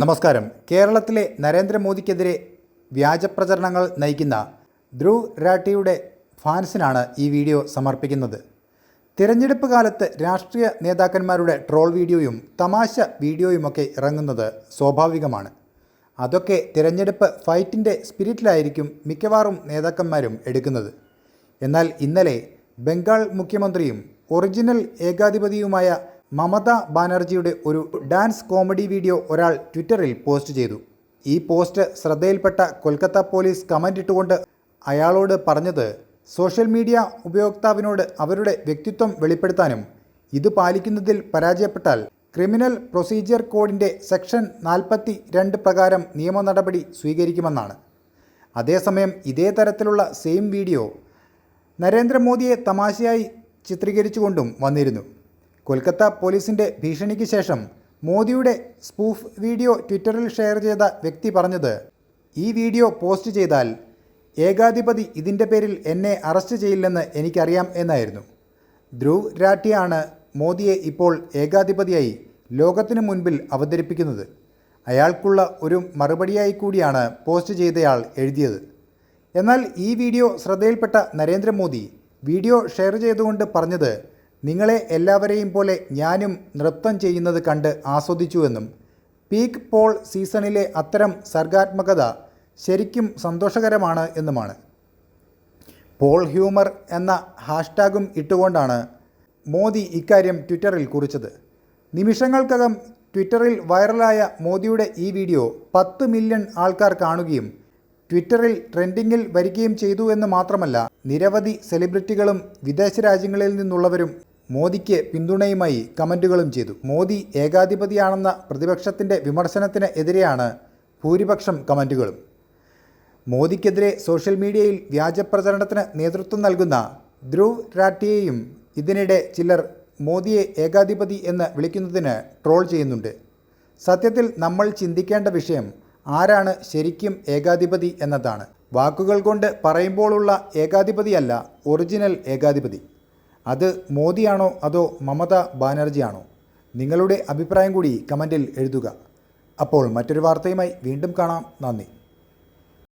നമസ്കാരം. കേരളത്തിലെ നരേന്ദ്രമോദിക്കെതിരെ വ്യാജപ്രചരണങ്ങൾ നയിക്കുന്ന ധ്രുവ് രാഠിയുടെ ഫാൻസിനാണ് ഈ വീഡിയോ സമർപ്പിക്കുന്നത്. തിരഞ്ഞെടുപ്പ് കാലത്ത് രാഷ്ട്രീയ നേതാക്കന്മാരുടെ ട്രോൾ വീഡിയോയും തമാശ വീഡിയോയുമൊക്കെ ഇറങ്ങുന്നത് സ്വാഭാവികമാണ്. അതൊക്കെ തിരഞ്ഞെടുപ്പ് ഫൈറ്റിന്റെ സ്പിരിറ്റിലായിരിക്കും മിക്കവാറും നേതാക്കന്മാരും എടുക്കുന്നത്. എന്നാൽ ഇന്നലെ ബംഗാൾ മുഖ്യമന്ത്രിയും ഒറിജിനൽ ഏകാധിപതിയുമായ മമത ബാനർജിയുടെ ഒരു ഡാൻസ് കോമഡി വീഡിയോ ഒരാൾ ട്വിറ്ററിൽ പോസ്റ്റ് ചെയ്തു. ഈ പോസ്റ്റ് ശ്രദ്ധയിൽപ്പെട്ട കൊൽക്കത്ത പോലീസ് കമന്റ് ഇട്ടുകൊണ്ട് അയാളോട് പറഞ്ഞത് സോഷ്യൽ മീഡിയ ഉപയോക്താവിനോട് അവരുടെ വ്യക്തിത്വം വെളിപ്പെടുത്താനും ഇത് പാലിക്കുന്നതിൽ പരാജയപ്പെട്ടാൽ ക്രിമിനൽ പ്രൊസീജിയർ കോഡിന്റെ സെക്ഷൻ നാൽപ്പത്തി രണ്ട് പ്രകാരം നിയമ നടപടി സ്വീകരിക്കുമെന്നാണ്. അതേസമയം ഇതേ തരത്തിലുള്ള സെയിം വീഡിയോ നരേന്ദ്രമോദിയെ തമാശയായി ചിത്രീകരിച്ചുകൊണ്ടും വന്നിരുന്നു. കൊൽക്കത്ത പോലീസിന്റെ ഭീഷണിക്ക് ശേഷം മോദിയുടെ സ്പൂഫ് വീഡിയോ ട്വിറ്ററിൽ ഷെയർ ചെയ്ത വ്യക്തി പറഞ്ഞത് ഈ വീഡിയോ പോസ്റ്റ് ചെയ്താൽ ഏകാധിപതി ഇതിന്റെ പേരിൽ എന്നെ അറസ്റ്റ് ചെയ്യില്ലെന്ന് എനിക്കറിയാം എന്നായിരുന്നു. ധ്രുവ് രാഠിയാണ് മോദിയെ ഇപ്പോൾ ഏകാധിപതിയായി ലോകത്തിനു മുൻപിൽ അവതരിപ്പിക്കുന്നത്. അയാൾക്കുള്ള ഒരു മറുപടിയായി കൂടിയാണ് പോസ്റ്റ് ചെയ്തയാൾ എഴുതിയത്. എന്നാൽ ഈ വീഡിയോ ശ്രദ്ധയിൽപ്പെട്ട നരേന്ദ്രമോദി വീഡിയോ ഷെയർ ചെയ്തുകൊണ്ട് പറഞ്ഞത് നിങ്ങളെ എല്ലാവരെയും പോലെ ഞാനും നൃത്തം ചെയ്യുന്നത് കണ്ട് ആസ്വദിച്ചുവെന്നും പീക്ക് പോൾ സീസണിലെ അത്തരം സർഗാത്മകത ശരിക്കും സന്തോഷകരമാണ് എന്നുമാണ്. പോൾ ഹ്യൂമർ എന്ന ഹാഷ്ടാഗും ഇട്ടുകൊണ്ടാണ് മോദി ഇക്കാര്യം ട്വിറ്ററിൽ കുറിച്ചത്. നിമിഷങ്ങൾക്കകം ട്വിറ്ററിൽ വൈറലായ മോദിയുടെ ഈ വീഡിയോ പത്ത് മില്യൺ ആൾക്കാർ കാണുകയും ട്വിറ്ററിൽ ട്രെൻഡിങ്ങിൽ വരികയും ചെയ്തു എന്ന് മാത്രമല്ല നിരവധി സെലിബ്രിറ്റികളും വിദേശ രാജ്യങ്ങളിൽ നിന്നുള്ളവരും മോദിക്ക് പിന്തുണയുമായി കമന്റുകളും ചെയ്തു. മോദി ഏകാധിപതിയാണെന്ന പ്രതിപക്ഷത്തിന്റെ വിമർശനത്തിന് എതിരെയാണ് ഭൂരിപക്ഷം കമന്റുകളും മോദിക്കെതിരെ സോഷ്യൽ മീഡിയയിൽ വ്യാജപ്രചരണത്തിന് നേതൃത്വം നൽകുന്ന ധ്രുവ് രാട്ടിയെയും ഇതിനിടെ ചിലർ മോദിയെ ഏകാധിപതി എന്ന് വിളിക്കുന്നതിന് ട്രോൾ ചെയ്യുന്നുണ്ട്. സത്യത്തിൽ നമ്മൾ ചിന്തിക്കേണ്ട വിഷയം ആരാണ് ശരിക്കും ഏകാധിപതി എന്നതാണ്. വാക്കുകൾ കൊണ്ട് പറയുമ്പോഴുള്ള ഏകാധിപതിയല്ല ഒറിജിനൽ ഏകാധിപതി. അത് മോദിയാണോ അതോ മമത ബാനർജിയാണോ? നിങ്ങളുടെ അഭിപ്രായം കൂടി കമന്റിൽ എഴുതുക. അപ്പോൾ മറ്റൊരു വാർത്തയുമായി വീണ്ടും കാണാം. നന്ദി.